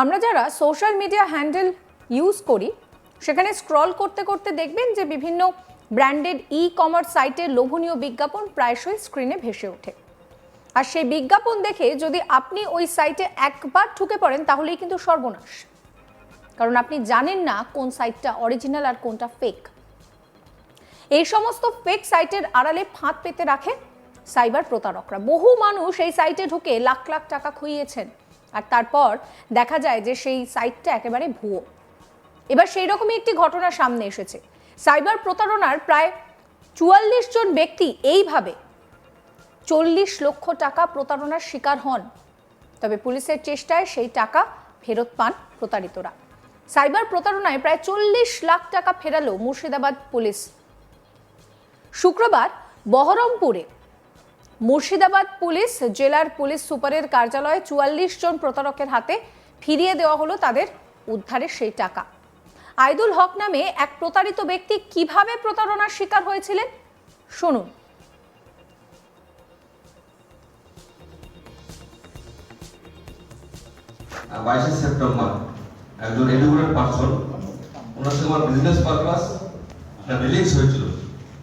আমরা যারা social media handle use করি, সেখানে স্ক্রল করতে করতে দেখবেন যে বিভিন্ন ব্র্যান্ডেড ই কমার্স সাইটের লোভনীয় বিজ্ঞাপন প্রায়শই স্ক্রিনে ভেসে ওঠে। আর সেই বিজ্ঞাপন দেখে যদি আপনি ওই সাইটে একবার ঢুকে পড়েন, তাহলেই কিন্তু সর্বনাশ। কারণ আপনি জানেন না কোন সাইটটা অরিজিনাল আর কোনটা ফেক এই সমস্ত ফেক সাইটের আড়ালে ফাঁদ পেতে রাখে সাইবার প্রতারকরা। বহু মানুষ এই সাইটে ঢুকে লাখ লাখ টাকা খুইয়েছেন। আর তারপর দেখা যায় যে সেই সাইটটা একেবারে ভুয়ো। এবার সেই রকমই একটি ঘটনা সামনে এসেছে। সাইবার প্রতারণার প্রায় চুয়াল্লিশ জন ব্যক্তি এইভাবে চল্লিশ লক্ষ টাকা প্রতারণার শিকার হন। তবে পুলিশের চেষ্টায় সেই টাকা ফেরত পান প্রতারিতরা। সাইবার প্রতারণায় প্রায় চল্লিশ লাখ টাকা ফেরালো মুর্শিদাবাদ পুলিশ। শুক্রবার বহরমপুরে মুর্শিদাবাদ পুলিশ, জেলার পুলিশ সুপারের কার্যালয়ে চুয়াল্লিশ জন প্রতারকের হাতে ফিরিয়ে দেওয়া হলো তাদের উদ্ধারের সেই টাকা। আইদুল হক নামে এক প্রতারিত ব্যক্তি কীভাবে প্রতারণার শিকার হয়েছিলেন? শুনুন। বাইশে সেপ্টেম্বর একজন এডুকেটেড পার্সন ওনার সঙ্গে আমার বিজনেস পারপাস একটা রিলিজ হয়েছিল,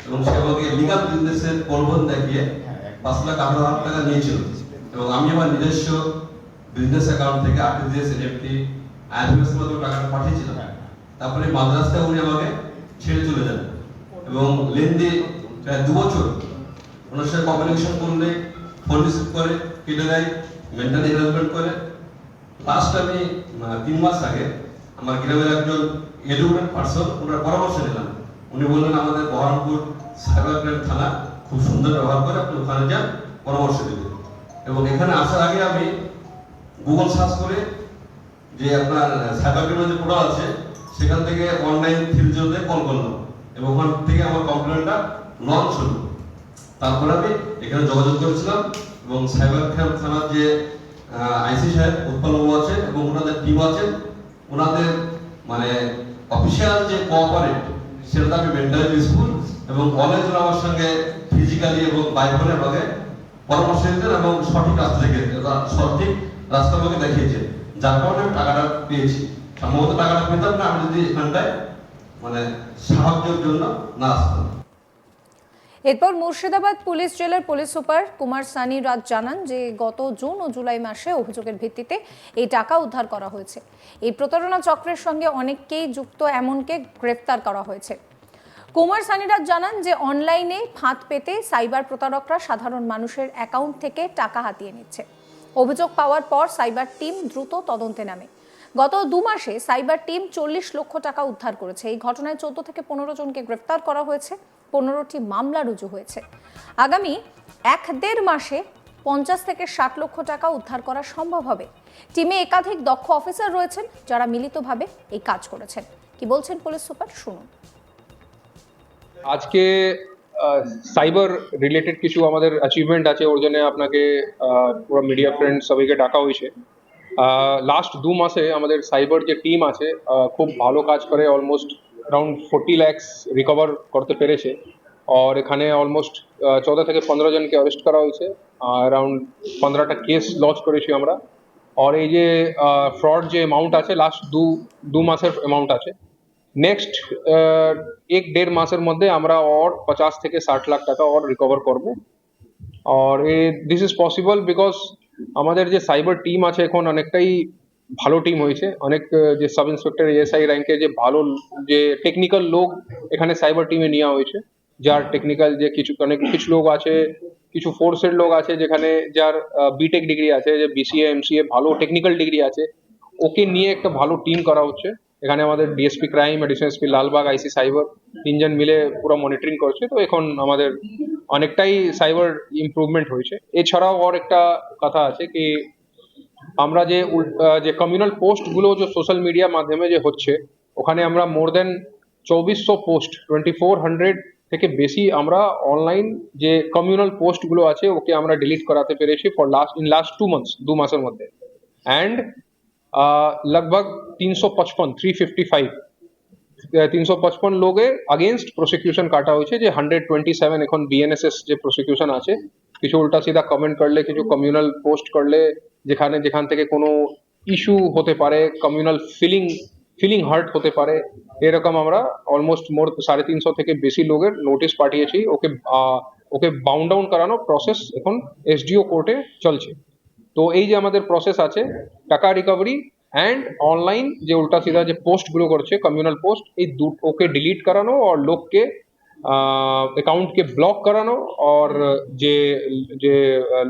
এবং সে আমাকে লিগাল বিজনেসের প্রলোভন দেখিয়ে পাঁচ লাখ আঠারো হাজার টাকা নিয়েছিল। এবং আমি আমার নিজস্ব বিজনেস অ্যাকাউন্ট থেকে আরটিজিএস এনএফটি আইএফএস মাধ্যমে টাকাটা পাঠিয়েছিলাম। তারপরে মাদ্রাসটা উনি আমাকে ছেড়ে চলে যান। এবং লেনদেন প্রায় দু বছর ওনার সাথে কমিউনিকেশন করলে ফোন রিসিভ করে, কেটে দেয় মেন্টালি হ্যারাসমেন্ট করে। লাস্ট আমি তিন মাস আগে আমার গ্রামের একজন এডুকেটেড পার্সন ওনার পরামর্শ নিলাম। উনি বললেন, আমাদের বহরমপুর সাইবার ক্রাইম থানা খুব সুন্দর ব্যবহার করে আপনি ওখানে যান, পরামর্শ দেবেন। এবং এখানে আসার আগে আমি গুগল সার্চ করে যে আপনার সাইবার ক্রাইমের যে পোর্টাল আছে, সেখান থেকে অনলাইন থ্রিজোতে কল করলাম। এবং ওখান থেকে আমার কমপ্লেনটা লঞ্চ হলো। তারপরে আমি এখানে যোগাযোগ করেছিলাম এবং সাইবার ক্রাইম থানার যে আইসি সাহেব উৎপলবাবু আছে এবং ওনাদের টিম আছে ওনাদের মানে অফিসিয়াল যে কোঅপারেট সেটা আমি মেন্টালি পিসফুল এবং কলেজ আমার সঙ্গে ফিজিক্যালি এবং বাইফোনে আমাকে পরামর্শ দিতেন এবং সঠিক রাস্তা থেকে সঠিক রাস্তা আমাকে দেখিয়েছেন। যার কারণে টাকাটা পেয়েছি। সম্ভবত টাকাটা পেতাম না, আমি যদি এখানটায় মানে সাহায্যের জন্য না আসতাম। এরপর মুর্শিদাবাদ পুলিশ জেলার পুলিশ সুপার কুমার সানি রাজ জানান যে, গত জুন ও জুলাই মাসে অভিযোগের ভিত্তিতে এই টাকা উদ্ধার করা হয়েছে। এই প্রতারণা চক্রের সঙ্গে অনেককেই যুক্ত, এমনকে গ্রেফতার করা হয়েছে। কুমার সানিরাজ জানান যে অনলাইনে ফাঁদ পেতে সাইবার প্রতারকরা সাধারণ মানুষের অ্যাকাউন্ট থেকে টাকা হাতিয়ে নিচ্ছে। অভিযোগ পাওয়ার পর সাইবার টিম দ্রুত তদন্তে নামে। গত দু মাসে সাইবার টিম চল্লিশ লক্ষ টাকা উদ্ধার করেছে। এই ঘটনায় চোদ্দ থেকে পনেরো জনকে গ্রেফতার করা হয়েছে। পনেরোটি মামলা রুজু হয়েছে। আগামী এক দেড় মাসে পঞ্চাশ থেকে ষাট লক্ষ টাকা উদ্ধার করা সম্ভব হবে। টিমে একাধিক দক্ষ অফিসার রয়েছেন যারা মিলিতভাবে এই কাজ করেছেন। কি বলছেন পুলিশ সুপার? শুনুন। আজকে সাইবার রিলেটেড কিছু আমাদের অ্যাচিভমেন্ট আছে, ওর জন্য আপনাকে পুরো মিডিয়া ফ্রেন্ড সবাইকে ডাকা হয়েছে। লাস্ট দু মাসে আমাদের সাইবার যে টিম আছে খুব ভালো কাজ করে almost around forty lakhs recover করতে পেরেছে। আর এখানে অলমোস্ট চৌদ্দ থেকে পনেরো জনকে অ্যারেস্ট করা হয়েছে অ্যারাউন্ড পনেরোটা কেস লঞ্চ করেছি আমরা। আর এই যে ফ্রড যে অ্যামাউন্ট আছে লাস্ট দু দু মাসের অ্যামাউন্ট আছে নেক্সট এক দেড় মাসের মধ্যে আমরা অর পঞ্চাশ থেকে ষাট লাখ টাকা অর রিকভার করব। আর দিস ইজ পসিবল বিকজ আমাদের যে সাইবার টিম আছে এখন অনেকটাই ভালো টিম হয়েছে। অনেক যে সাব ইন্সপেক্টর এএসআই র্যাঙ্কে যে ভালো, যে টেকনিক্যাল লোক এখানে সাইবার টিমে নেওয়া হয়েছে। যার টেকনিক্যাল যে কিছু, অনেক কিছু লোক আছে, কিছু ফোর্সের লোক আছে যেখানে যার বিটেক ডিগ্রি আছে, যে বিসিএ এমসিএ ভালো টেকনিক্যাল ডিগ্রি আছে। ওকে নিয়ে একটা ভালো টিম করা হচ্ছে। এখানে আমাদের DSP crime additional SP Lalbagh IC cyber তিনজন মিলে পুরো মনিটরিং করছে। তো এখন আমাদের অনেকটাই সাইবার ইমপ্রুভমেন্ট হয়েছে। এছাড়াও আর একটা কথা আছে কি, আমরা যে যে কমিউনাল পোস্টগুলো যে সোশ্যাল মিডিয়া মাধ্যমে যে হচ্ছে, ওখানে আমরা মোর দেন চব্বিশশো পোস্ট টোয়েন্টি ফোর হান্ড্রেড থেকে বেশি আমরা অনলাইন যে কমিউনাল পোস্টগুলো আছে, ওকে আমরা ডিলিট করাতে পেরেছি for last in last two months দু মাসের মধ্যে। অ্যান্ড लगभग तीन सौ पचपन थ्री फिफ्टी फाइव তিনশো পঁচপন লোকের আগেনস্ট প্রসিকিউশন কাটা হয়েছে যে হান্ড্রেড টোয়েন্টি সেভেন এখন বিএনএসএস যে প্রসিকিউশন আছে কিছু উল্টা সিধা কমেন্ট করলে কিছু কমিউনাল পোস্ট করলে যেখানে যেখান থেকে কোনো ইস্যু হতে পারে কমিউনাল ফিলিং ফিলিং হার্ট হতে পারে এরকম আমরা অলমোস্ট মোর সাড়ে তিনশো থেকে বেশি লোকের নোটিশ পাঠিয়েছি okay ah, okay bound down করানো প্রসেস এখন এসডিও কোর্টে চলছে তো এই যে আমাদের প্রসেস আছে, টাকা রিকভারি অ্যান্ড অনলাইন যে উল্টা সিধা যে পোস্টগুলো করছে কমিউনাল পোস্ট এই দু ওকে ডিলিট করানো আর লোককে অ্যাকাউন্টকে ব্লক করানো আর যে যে,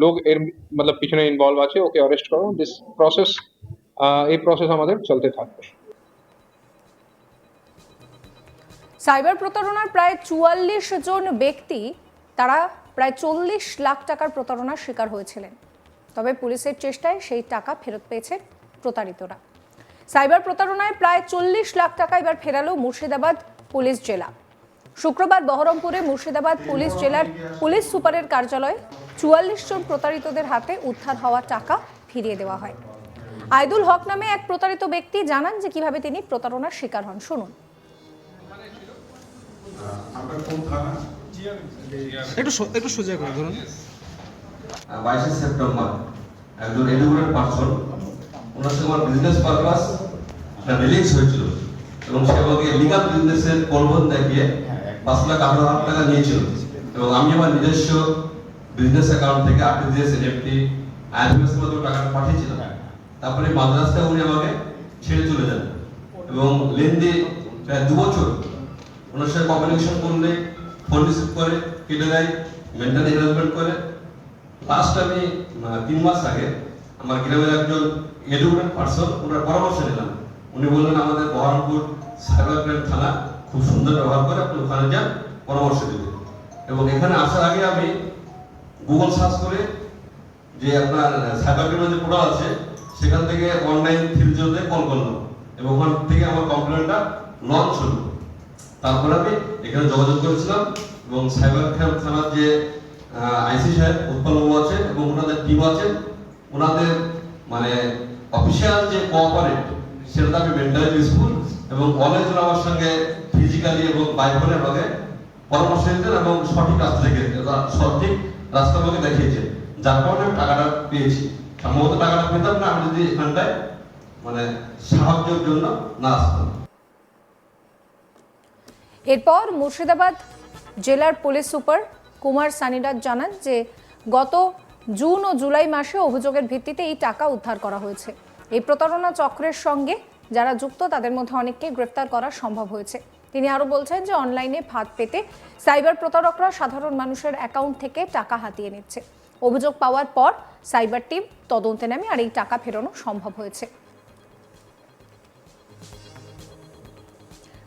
লোক এর মতলব পিছনে ইনভলভ আছে, ওকে অ্যারেস্ট করানো দিস প্রসেস এই প্রসেস আমাদের চলতে থাকবে। সাইবার প্রতারণার প্রায় চুয়াল্লিশ জন ব্যক্তি, তারা প্রায় চল্লিশ লাখ টাকার প্রতারণার শিকার হয়েছিলেন। তবে পুলিশের চেষ্টায় সেই টাকা ফেরত পেয়েছে প্রতারিতরা। সাইবার প্রতারণায় প্রায় চল্লিশ লাখ টাকা এবার ফেরালো মুর্শিদাবাদ পুলিশ জেলা। শুক্রবার বহরমপুরে মুর্শিদাবাদ পুলিশ জেলার পুলিশ সুপারের কার্যালয়ে চুয়াল্লিশ জন প্রতারিতদের হাতে উদ্ধার হওয়া টাকা ফিরিয়ে দেওয়া হয়। আইদুল হক নামে এক প্রতারিত ব্যক্তি জানান যে কীভাবে তিনি প্রতারণার শিকার হন। শুনুন। একটু একটু সোজা করে ধরুন। বাইশে সেপ্টেম্বর একজন এডুকেটেড পার্সন ওনার সঙ্গে আমার বিজনেস পারপাস একটা রিলিজ হয়েছিল এবং সে আমাকে লিগাল বিজনেসের প্রলোভন দেখিয়ে পাঁচ লাখ আঠারো হাজার টাকা নিয়েছিল। এবং আমি আমার নিজস্ব বিজনেস অ্যাকাউন্ট থেকে আরটিজিএস এনএফটি আইএমএস মতো টাকাটা পাঠিয়েছিলাম। তারপরে মাদ্রাস থেকে উনি আমাকে ছেড়ে চলে যান। এবং লেনদেন প্রায় দু বছর ওনার সাথে কমিউনিকেশন করলে ফোন রিসিভ করে, কেটে দেয় মেন্টাল হ্যারাসমেন্ট করে লাস্ট আমি তিন মাস আগে আমার গ্রামের একজন এডুকেটেড পার্সন ওনার পরামর্শ নিলাম। উনি বললেন, আমাদের বহরমপুর সাইবার ক্রাইম থানা খুব সুন্দর ব্যবহার করে আপনি ওখানে যান, পরামর্শ দেবে এবং এখানে আসার আগে আমি গুগল সার্চ করে যে আপনার সাইবার ক্রাইমের যে পোর্টাল আছে, সেখান থেকে অনলাইন থ্রিজনে কল করলাম এবং ওখান থেকে আমার কমপ্লেনটা লঞ্চ হলো। তারপরে আমি এখানে যোগাযোগ করেছিলাম এবং সাইবার ক্রাইম থানার যে আইসি সাহেব উৎপলবাবু আছে এবং ওনাদের টিম আছে। ওনাদের মানে অফিসিয়াল যে কোঅপারেট সেটা আমি মেন্টালি পিসফুল এবং অলওয়েজ আমার সঙ্গে ফিজিক্যালি এবং বাই ফোনে আমাকে পরামর্শ দিতেন এবং সঠিক রাস্তা থেকে সঠিক রাস্তা আমাকে দেখিয়েছেন। যার কারণে আমি টাকাটা পেয়েছি। সম্ভবত টাকাটা পেতাম না, আমি যদি এখানটায় মানে সাহায্যের জন্য না আসতাম। এরপর মুর্শিদাবাদ জেলার পুলিশ সুপার কুমার সানিরাজ জানান যে গত জুন ও জুলাই মাসে অভিযোগের ভিত্তিতে এই টাকা উদ্ধার করা হয়েছে। এই প্রতারণা চক্রের সঙ্গে যারা যুক্ত, তাদের মধ্যে অনেককে গ্রেফতার করা সম্ভব হয়েছে। তিনি আরও বলছেন যে অনলাইনে ফাঁদ পেতে সাইবার প্রতারকরা সাধারণ মানুষের অ্যাকাউন্ট থেকে টাকা হাতিয়ে নিচ্ছে। অভিযোগ পাওয়ার পর সাইবার টিম তদন্তে নামে আর এই টাকা ফেরানো সম্ভব হয়েছে।